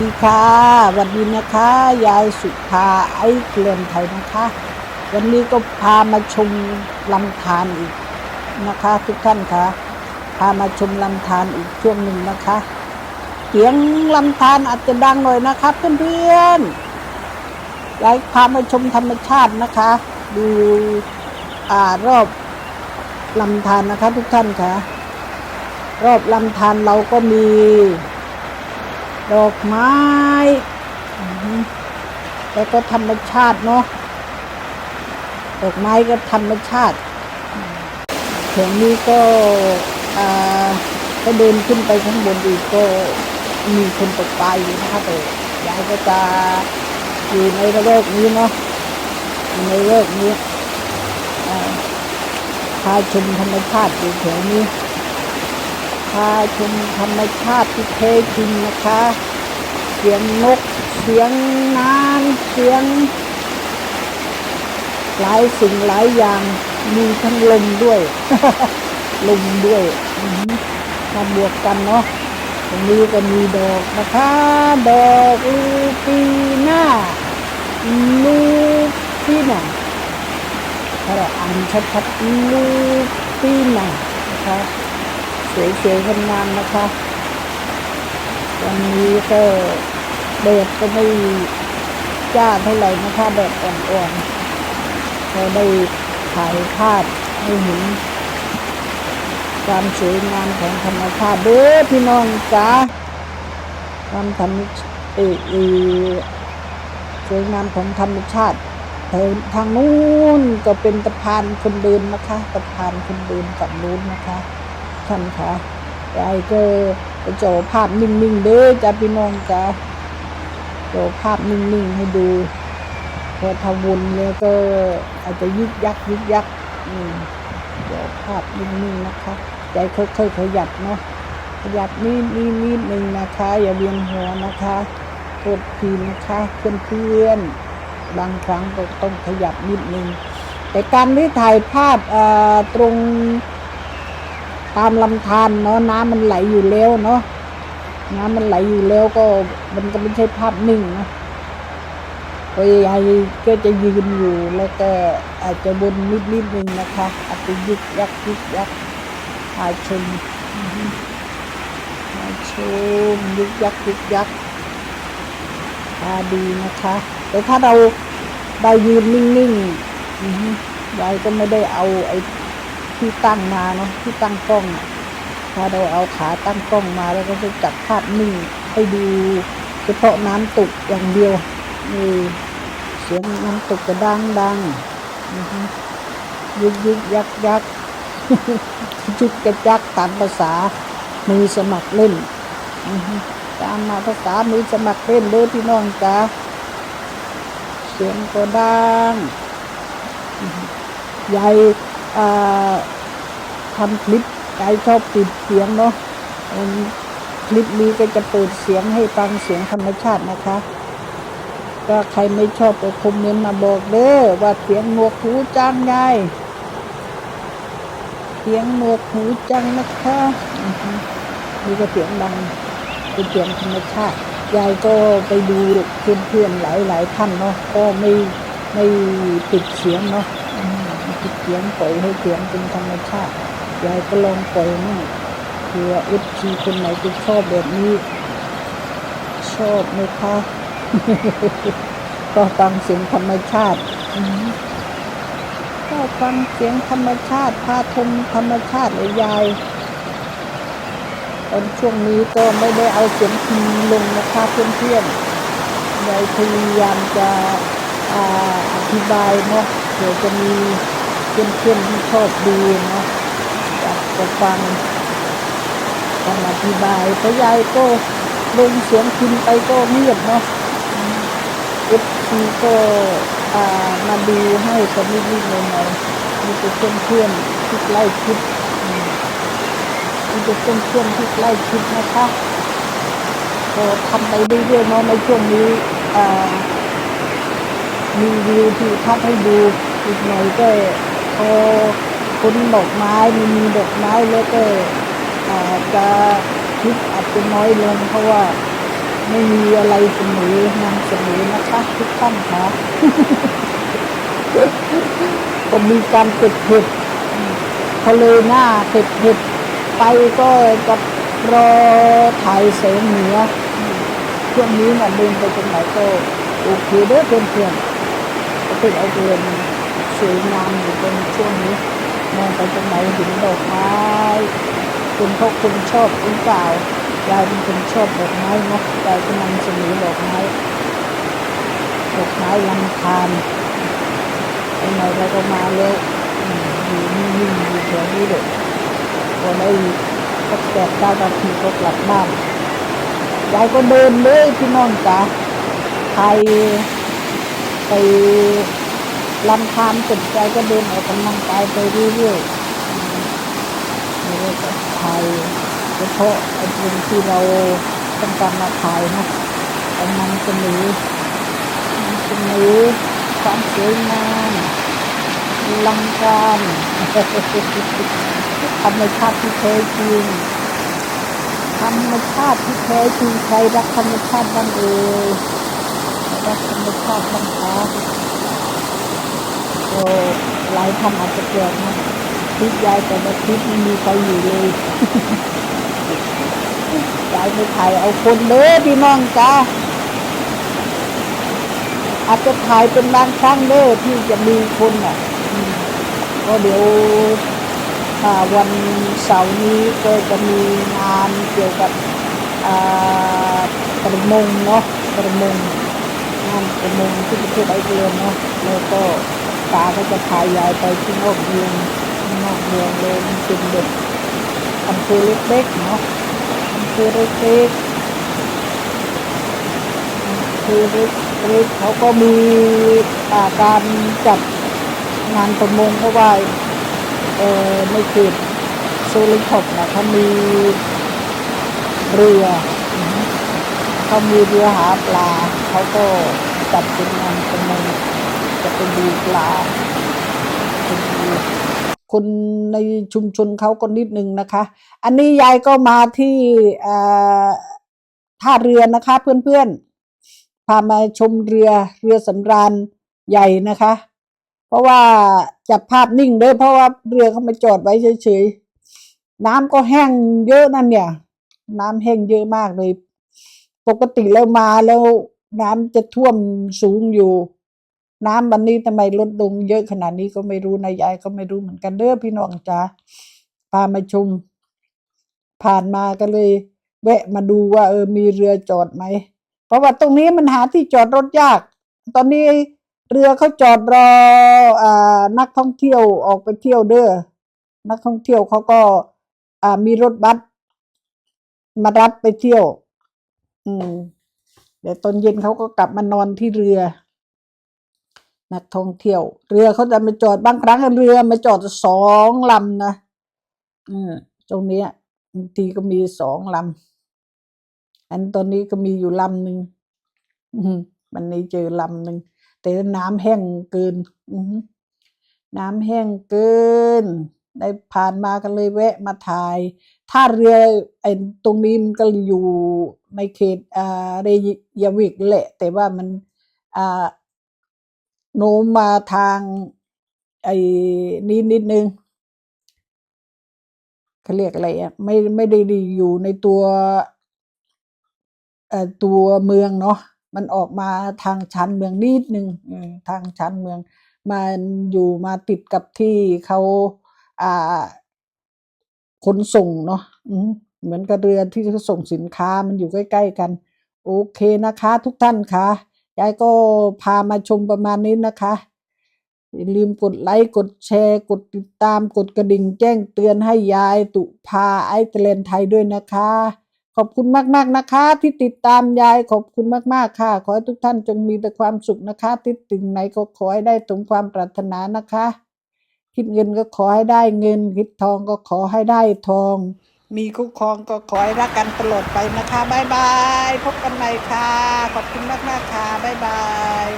ดีค่ะวันนี้นะคะ ยายสุภาไอ้เกลนไทยนะคะ วันนี้ก็พามาชมลำธารอีกนะคะ ทุกท่านคะพามาชมลำธารอีกช่วงหนึ่งนะคะเสียงลำธารอาจจะดังหน่อยนะคะเพื่อนๆยายพามาชมธรรมชาตินะคะ ดูอ่ารอบลำธารนะคะ ทุกท่านคะรอบลำธารเราก็มี ดอกไม้แล้วก็ธรรมชาติเนาะดอกไม้ก็ธรรมชาติแถวนี้ก็อ่าก็เดินขึ้นไปข้างบนอีกก็มีคนตกปลาอยู่นะคะแต่ยายก็จะอยู่ในระแวกนี้เนาะอยู่ในระแวกนี้พาชมธรรมชาติอยู่แถวนี้ พาชมธรรมชาติที่แท้จริงนะคะ เสียงนก เสียงน้ำเสียง หลายสิ่งหลายอย่างมีทั้งลมด้วย ลมด้วยมาบวกกันเนาะตรงนี้ก็มีดอกนะคะ ดอกลูปีหน้าลูปีหน่าถ้าเราอ่านชัดๆลูปีหน่านะคะ สวยๆงามๆนะคะ วันนี้ก็แดดก็ไม่จ้าเท่าไหร่นะคะแดดอ่อนๆก็ได้ถ่ายภาพให้เห็นความสวยงามของธรรมชาติเด้อพี่น้องจ้าความธรรมเออสวยงามของธรรมชาติทางนู้นก็เป็นสะพานคนเดินนะคะสะพานคนเดินฝั่งนู้นนะคะ ท่านคะยายก็จะโจภาพนิ่งๆเด้อจ้าพี่น้องจ้าโจภาพนิ่งๆให้ดูพอทำวนแล้วก็อาจจะยึกยักยึกยักอืมโจภาพนิ่งๆนะคะยายค่อยๆขยับเนาะขยับนิดนิดนิดหนึ่งนะคะ อย่าเวียนหัวนะคะโทษทีนะคะเพื่อนๆบางครั้งก็ต้องขยับนิดนึงแต่การที่ถ่ายภาพตรง ตามลำธารเนาะน้ำมันไหลอยู่แล้วเนาะน้ำมันไหลอยู่แล้วก็มันก็ไม่ใช่ภาพนิ่งนาะก็ยายก็จะยืนอยู่แล้วก็อาจจะบนนิดนิดนึงนะคะ อาจจะยึกยักยึกยักพาชมอือฮึพาชมยึกยักยึกยักพาดูนะคะ แต่ถ้าเราเรายืนนิ่งๆอือฮึยาก็ไม่ได้เอาไอ้ ที่ตั้งมาเนาะที่ตั้งกล้องพอเราเอาขาตั้งกล้องมาแล้วก็จะจับภาพนิ่งให้ดูเฉพาะน้ำตกอย่างเดียวนี่เสียงน้ำตกกระดังดังยึกยึกยักยักจุกกระจักตามภาษามือสมัครเล่นตามมาภาษามือสมัครเล่นเด้อพี่น้องจ้าเสียงก็ดังอือฮึยายอ่ ทำคลิปใจชอบปิดเสียงเนาะคลิปนี้ก็จะเปิดเสียงให้ฟังเสียงธรรมชาตินะคะก็ใครไม่ชอบก็คอมเมนต์มาบอกเด้อว่าเสียงหนวกหูจังยายเสียงหนวกหูจังนะคะนี่ก็เสียงดังเป็นเสียงธรรมชาติยายก็ไปดูเพื่อนๆหลายๆท่านเนาะก็ไม่ไม่ปิดเสียงเนาะิดเสียงปล่อยให้เสียงเป็นธรรมชาติยายก็ลองปล่อยมั่งเผื่อเอฟซีคนไหนจะชอบแบบนี้ ชอบไหมคะก็ฟังเสียงธรรมชาติก็ฟังเสียงธรรมชาติพาทมธรรมชาติเลยยายตอนช่วงนี้ก็ไม่ได้เอาเสียงทีลงนะคะเพื่อนๆยายพยายามจะอ่าอธิบายเนาะเดี๋ยวจะมี เพื่อนๆที่ชอบดูเนาะอยากจะฟังคำอธิบายพระยายก็ลงเสียงพิมพ์ไปก็เงียบเนาะเอฟซีก็มาดูให้กันนิดๆหน่อยๆมีแต่เพื่อนๆที่ใกล้ชิดมีแต่เพื่อนๆที่ใกล้ชิดนะคะก็ทำไปเรื่อยๆเนาะในช่วงนี้มีวิวที่ทับให้ดูอีกหน่อยก็ พอพ้นดอกไม้มีมีดอกไม้แล้วก็อาจจะคลิปอาจจะน้อยลงเพราะว่าไม่มีอะไรเสมอนำเสนอนะคะทุกท่านค่ะก็มีการเก็บเห็ดทะเลหน้าเก็บเห็ดไปก็จะรอถ่ายแสงเหนือช่วงนี้น่ะเดินไปตรงไหนก็โอเคเด้อเพื่อนๆก็เป็นไอเดือน สวยงามอยู่ตรงช่วงนี้มองไปตรงไหนเห็นดอกไม้คุณเขาคุณชอบหรือเปล่ายายเป็นคนชอบดอกไม้เนาะยายก็นำเสนอดอกไม้ดอกไม้ลำคาญไปไหนเราก็มาแล้วอืมอยู่นิ่งๆอยู่แถวนี้เลยพอได้สักแปดเก้านาทีก็กลับบ้านยายก็เดินเลยพี่น้องจ๋าไทยไป ลำธารเสร็จก็เดินออกกำลังกายไปเรื่อยๆนี่ก็ไทยเฉพาะไอ้สิ่งที่เราต้องการมาถ่ายนะกำลังเสนอนำเสนอความสวยงามลังการธรรมชาติที่แท้จริงธรรมชาติที่แท้จริงใครรักธรรมชาติบ้างเอ่ยรักธรรมชาติบ้างคะ หลายท่านอาจจะแปลกนะคลิปยายแต่ละคลิปไม่มีใครอยู่เลยยายไปถ่ายเอาคนเด้อพี่น้องจ้าอาจจะถ่ายเป็นบางครั้งเด้อที่จะมีคนอะก็เดี๋ยววันเสาร์นี้ก็จะมีงานเกี่ยวกับประมงเนาะประมงงานประมงที่ประเทศไอร์แลนด์เนาะแล้วก็ ตาก็จะพายายไปที่นอกเมืองนอกเมืองเลยมันเป็นเด็กอำเภอเล็กๆเนาะอำเภอเล็กๆคือริกๆเขาก็มีาการจัดงานประมงเพราะว่าเอ่อในเขตโซลิทอกนะเขามีเรือเขามีเรือหาปลาเขาก็จัดเป็นงานประมง จะไปดูปลาไปดูคนในชุมชนเขาก็นิดนึงนะคะ อันนี้ยายก็มาที่ท่าเรือนะคะ เพื่อนๆ พามาชมเรือเรือสำราญใหญ่นะคะ เพราะว่าจับภาพนิ่งเด้อเพราะว่าเรือเขามาจอดไว้เฉยๆ น้ำก็แห้งเยอะนั่นเนี่ย น้ำแห้งเยอะมากเลย ปกติแล้วมาแล้วน้ำจะท่วมสูงอยู่ น้ำวันนี้ทำไมลดลงเยอะขนาดนี้ก็ไม่รู้นะยายก็ไม่รู้เหมือนกันเด้อพี่น้องจ๋าพามาชม ผ่านมาก็เลย แวะมาดูว่า เออมีเรือจอดไหม เพราะว่าตรงนี้มันหาที่จอดรถยาก ตอนนี้เรือเขาจอดรออ่านักท่องเที่ยวออกไปเที่ยวเด้อนักท่องเที่ยวเขาก็อ่ามีรถบัสมารับไปเที่ยว อืมเดี๋ยวตอนเย็นเขาก็กลับมานอนที่เรือ นักท่องเที่ยว เรือเขาจะมาจอดบางครั้งเรือมาจอดสองลำนะอืมตรงนี้บางทีก็มีสองลำอันตอนนี้ก็มีอยู่ลำหนึ่งมวันนี้เจอลำหนึ่งแต่น้ำแห้งเกินน้ำแห้งเกิน ได้ผ่านมากันเลยแวะมาถ่ายท่าเรือไอ้ตรงนี้มันก็อยู่ในเขตอ่าเรยาวิกแหละ แต่ว่ามันอ่า โน้มาทางไอ้นี้นิดนึงเขาเรียกอะไรอะไม่ไม่ได้อยู่ในตัวเอ่อตัวเมืองเนาะมันออกมาทางชันเมืองนิดนึงทางชันเมืองมันอยู่มาติดกับที่เขาอ่าขนส่งเนาะเหมือนกับเรือที่เขาส่งสินค้ามันอยู่ใกล้ ๆ กัน โอเคนะคะ ทุกท่านค่ะ ยายก็พามาชมประมาณนี้นะคะอย่าลืมกดไลค์กดแชร์ กดติดตามกดกระดิ่งแจ้งเตือนให้ยายตุพาไอเทเลนไทยด้วยนะคะ ขอบคุณมากๆนะคะ ที่ติดตามยายขอบคุณมากๆค่ะ ขอให้ทุกท่านจงมีแต่ความสุขนะคะติดถึงไหนก็ขอให้ได้สมความปรารถนานะคะ คิดเงินก็ขอให้ได้เงิน คิดทองก็ขอให้ได้ทอง มีคู่ครองก็ขอให้รักกันตลอดไปนะคะบายบาย พบกันใหม่ค่ะ ขอบคุณมากๆค่ะบายบาย